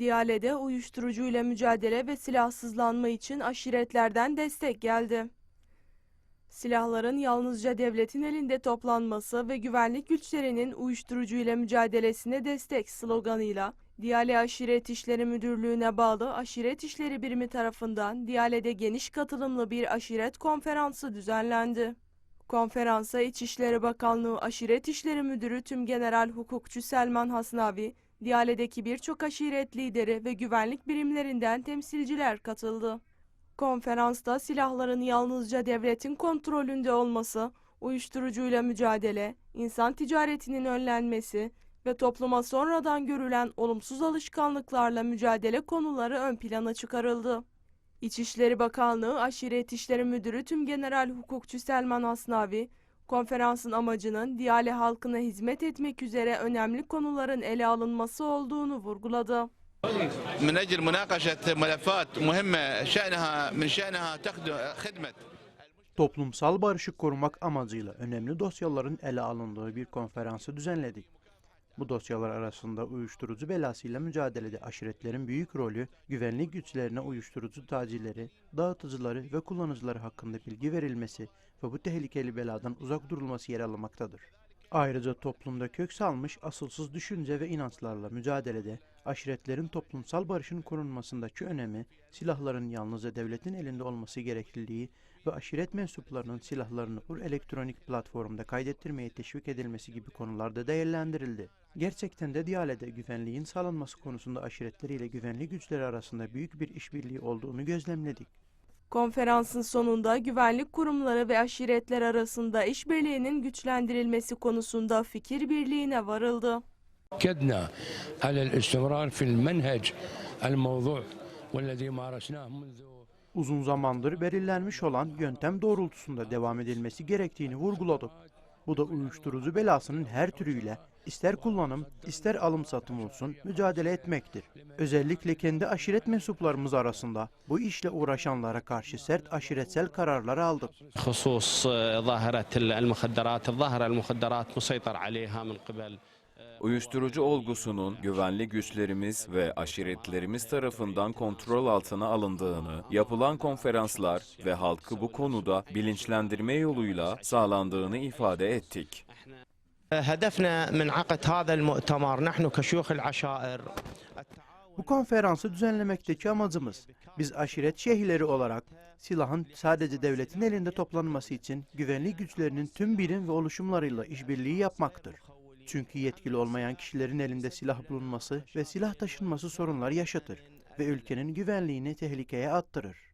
Diyale'de uyuşturucuyla mücadele ve silahsızlanma için aşiretlerden destek geldi. Silahların yalnızca devletin elinde toplanması ve güvenlik güçlerinin uyuşturucuyla mücadelesine destek sloganıyla Diyale Aşiret İşleri Müdürlüğü'ne bağlı Aşiret İşleri Birimi tarafından Diyale'de geniş katılımlı bir aşiret konferansı düzenlendi. Konferansa İçişleri Bakanlığı Aşiret İşleri Müdürü Tüm General Hukukçu Selman Hasnavi, Diyale'deki birçok aşiret lideri ve güvenlik birimlerinden temsilciler katıldı. Konferansta silahların yalnızca devletin kontrolünde olması, uyuşturucuyla mücadele, insan ticaretinin önlenmesi ve topluma sonradan görülen olumsuz alışkanlıklarla mücadele konuları ön plana çıkarıldı. İçişleri Bakanlığı Aşiret İşleri Müdürü Tüm General Hukukçu Selman Asnavi, konferansın amacının Diyale halkına hizmet etmek üzere önemli konuların ele alınması olduğunu vurguladı. من اجل مناقشه ملفات مهمه شانها من شانها تخدم خدمه Toplumsal barışı korumak amacıyla önemli dosyaların ele alındığı bir konferansı düzenledik. Bu dosyalar arasında uyuşturucu belasıyla mücadelede aşiretlerin büyük rolü, güvenlik güçlerine uyuşturucu tacirleri, dağıtıcıları ve kullanıcıları hakkında bilgi verilmesi ve bu tehlikeli beladan uzak durulması yer almaktadır. Ayrıca toplumda kök salmış asılsız düşünce ve inançlarla mücadelede aşiretlerin toplumsal barışın korunmasındaki önemi, silahların yalnızca devletin elinde olması gerekliliği ve aşiret mensuplarının silahlarını bu elektronik platformda kaydettirmeye teşvik edilmesi gibi konularda değerlendirildi. Gerçekten de Diyale'de güvenliğin sağlanması konusunda aşiretleriyle güvenlik güçleri arasında büyük bir işbirliği olduğunu gözlemledik. Konferansın sonunda güvenlik kurumları ve aşiretler arasında işbirliğinin güçlendirilmesi konusunda fikir birliğine varıldı. Kedna alel istimrar fil menhec el mevzu Uzun zamandır belirlenmiş olan yöntem doğrultusunda devam edilmesi gerektiğini vurguladı. Bu da uyuşturucu belasının her türüyle ister kullanım, ister alım satım olsun mücadele etmektir. Özellikle kendi aşiret mensuplarımız arasında bu işle uğraşanlara karşı sert aşiretsel kararlar aldık. Husus e, zahiret el muhadderat, zahir el muhadderat musaytar aleyha min qibel uyuşturucu olgusunun güvenli güçlerimiz ve aşiretlerimiz tarafından kontrol altına alındığını, yapılan konferanslar ve halkı bu konuda bilinçlendirme yoluyla sağlandığını ifade ettik. Hedefne min akd hada mu'temar nahnu keşuyuh aşair bu konferansı düzenlemekteki amacımız, biz aşiret şeyhleri olarak silahın sadece devletin elinde toplanması için güvenli güçlerinin tüm bilim ve oluşumlarıyla işbirliği yapmaktır. Çünkü yetkili olmayan kişilerin elinde silah bulunması ve silah taşınması sorunlar yaşatır ve ülkenin güvenliğini tehlikeye attırır.